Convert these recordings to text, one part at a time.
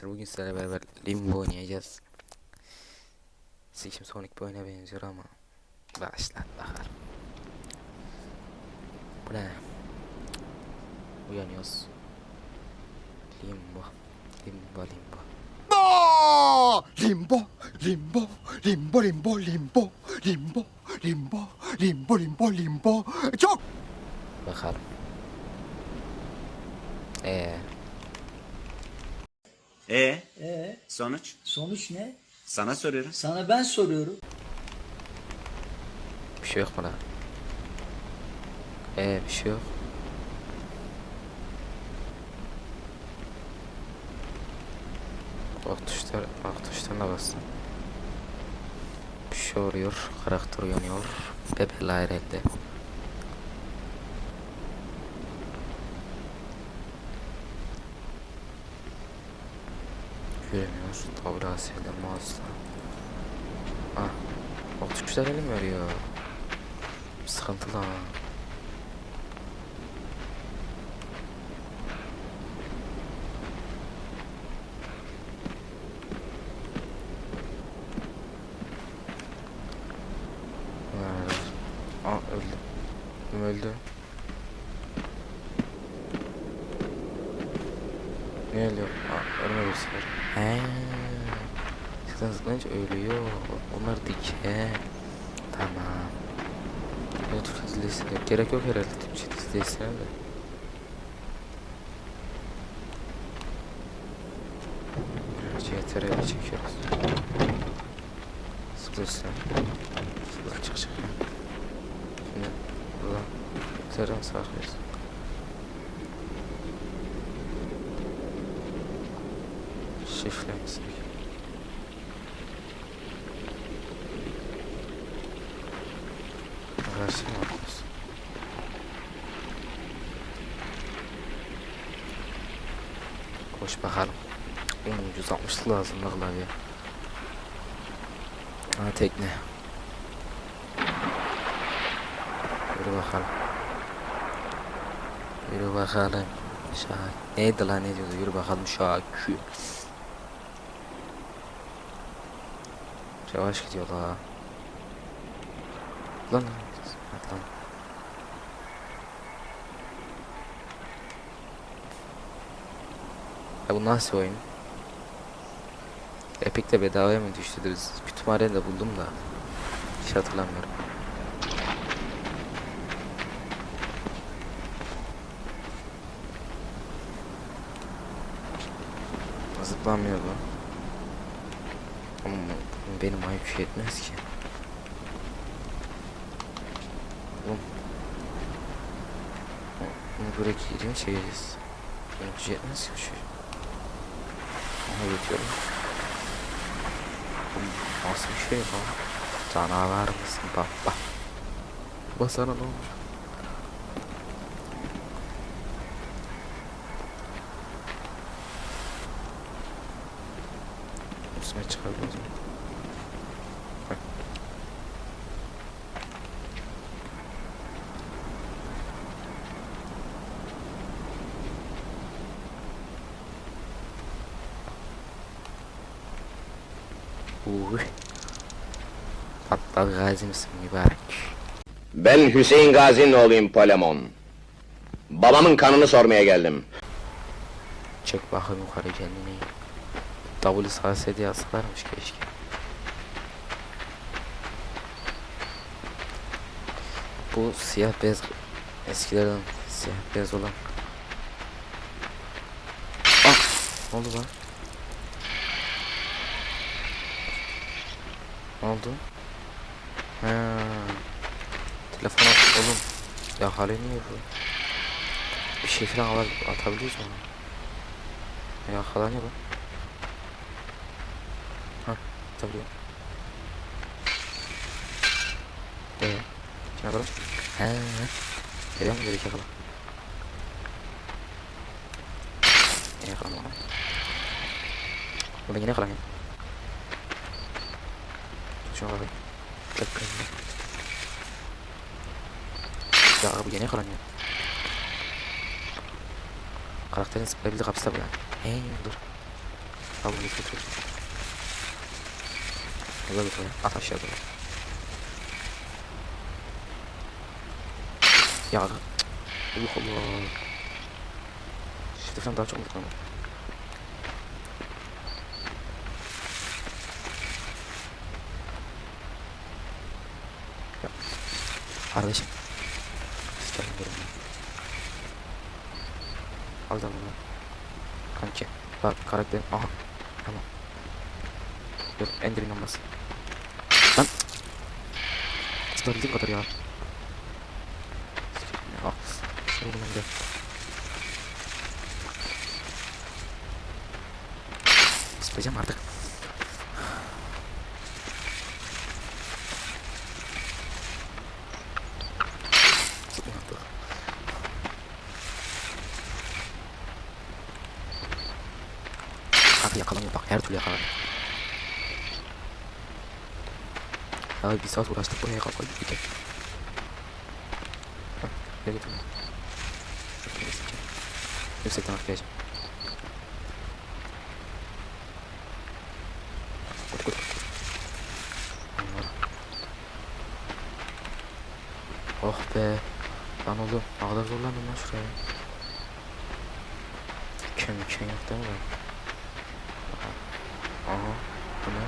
arkadaşlar bugün sizlerle beraber Limbo oynayacağız. Sikim Sonic bir oyuna benziyor ama başlat bakalım. Bu ne? Uyanıyoruz. Limbo. Limbo limbo. Limbo, limbo, limbo, limbo, limbo, limbo, limbo, limbo, limbo, limbo. Çok Bakalım. Ee, E Ee, sonuç? sonuç ne? Sana soruyorum. Sana ben soruyorum. bir şey yok lan? Ee, bir şey yok. Bak tuşlar, bak tuşlarına bastım. Bir şey oluyor, karakter uyanıyor. Bebe lairelde. Veremiyoruz. Avrasya'da mağazda. Ah. 60 level mi veriyor? Sıkıntılı ha. Bence ölüyor. Onlar dik. He. Tamam. Netflix listesine gerek yok herhalde Twitch şey listesine de. CTR ile çekiyoruz. Sıkılırsa. Sıkılır çık çık. Şimdi buradan üzerine sarkıyoruz. Şifre mesela. Mi yapıyorsun? Koş bakalım. En ucuz 60 lazım da klavye. Ha tekne. Yürü bakalım. Yürü bakalım. Şak. Neydi lan ne diyordu? Yürü bakalım Şakü. Yavaş gidiyor la. Lan lan. Ya bu nasıl oyun? Epic'te bedavaya mı düştü? Biz kütüphanede buldum da. Hiç hatırlamıyorum. Zıplamıyor bu. Ama benim IQ yetmez ki. Oğlum. Girin çekeceğiz. Benim gücü yetmez ki bu şey. Aha yetiyorum. Oğlum nasıl bir şey lan? Canavar mısın baba? Basana ne olmuş? Üstüme çıkardı o zaman. Uy. Hatta gazi misin mübarek? Ben Hüseyin Gazi'nin oğluyum Polemon. Babamın kanını sormaya geldim. Çek bakayım yukarı kendini. WSD yazsalarmış keşke. Bu siyah beyaz eskilerden siyah beyaz olan. Ah! Ne oldu lan? Ne oldu? He. Telefon at oğlum. Ya hale niye bu? Bir şey falan atar, atabiliyoruz mu? Ya hale ne bu? Ha, atabiliyor. Ee, kim atalım? He. Geliyor mu? Geliyor yakala. Yakala. Ben yine yakalayayım. Şuna bak. Dakika. Ya bu yine yakalanıyor. Karakterin zıplayabildiği kapısı da bu yani. Hey dur. Al bunu götür. Al götür. At aşağı doğru. Ya. Allah Allah. Şeriften daha çok mutlu Kardeşim. Sikerim durumu. Al bunu. Kanki. Bak karakterim. Aha. Tamam. Dur endirin olmaz. Lan. Tutabildiğim kadar ya. Şöyle bunu bir de. Sıkacağım artık. Sıkma artık. Abi yakalanıyor bak her türlü yakalanıyor. Ya bir saat uğraştık buraya tek. Hah, ne getirdim? Yüksekten atlayacağım. Oh be. Lan oğlum kadar zorlandım lan şuraya. Diken diken yok değil mi? Aha. Bu ne?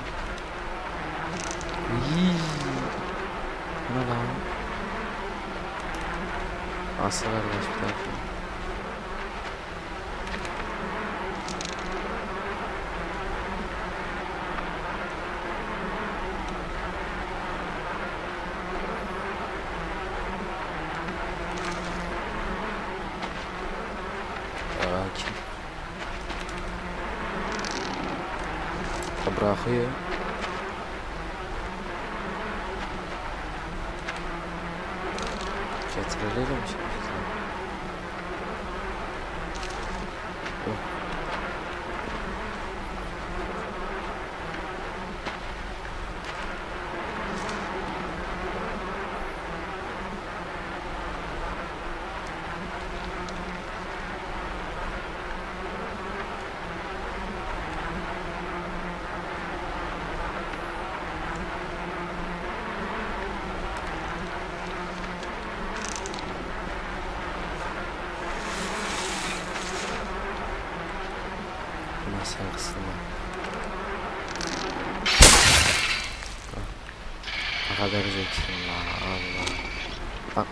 Iiii. Bu ne lan? Aslı kardeş bir dakika. Sakin. Ya bırakıyor. Getirelim şimdi. Oh. Ulan sen kısılma. Ne kadar zekiyim lan Allah. Bak.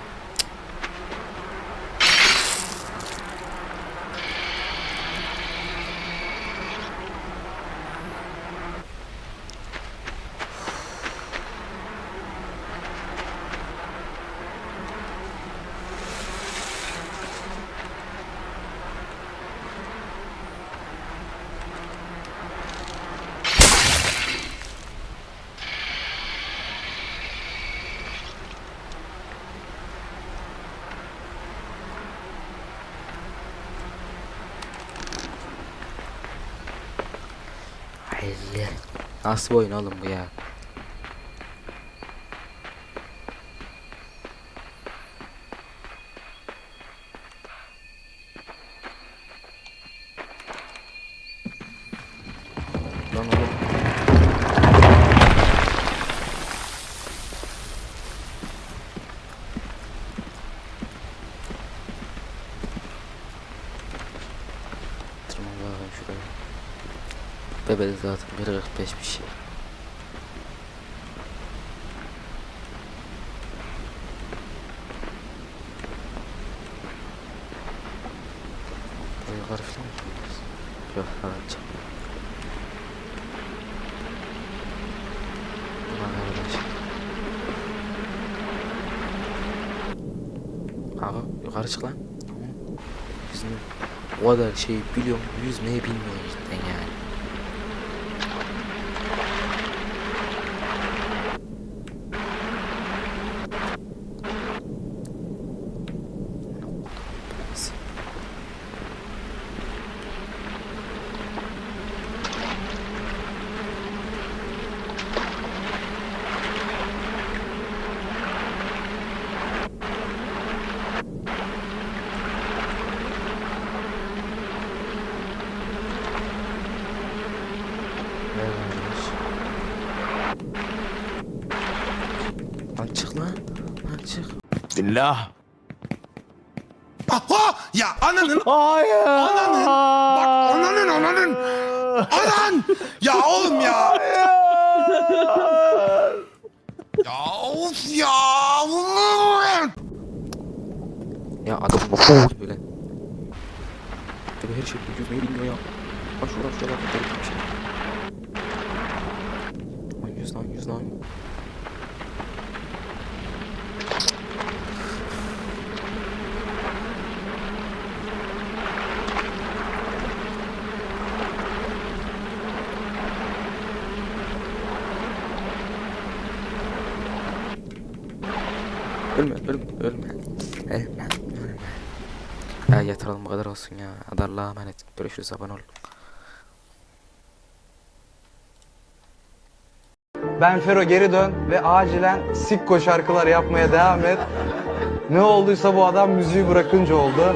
Hayırlı. Nasıl bir oyun oğlum bu ya? Bebede zaten 1.45 bir şey. Yukarı falan mı? Yok araç. Ulan arkadaş. Abi yukarı çık lan. Bizim o kadar şey biliyorum yüzmeyi bilmiyorum cidden yani. Bismillah. Aha! Ya ananın Hayır. Ananın! Bak ananın ananın! Anan! Ya oğlum ya! Ya of ya! Ya adam böyle. Tabii her şey yüzmeyi bilmiyor ya. Bak şuradan garip bir şey. Lan yüz lan yüz lan. Ölme, ölme, ölme. Ölme, ölme. Ya yatıralım bu kadar olsun ya. Hadi Allah'a emanet. Görüşürüz abone ol. Ben Fero geri dön ve acilen Sikko şarkılar yapmaya devam et. Ne olduysa bu adam müziği bırakınca oldu.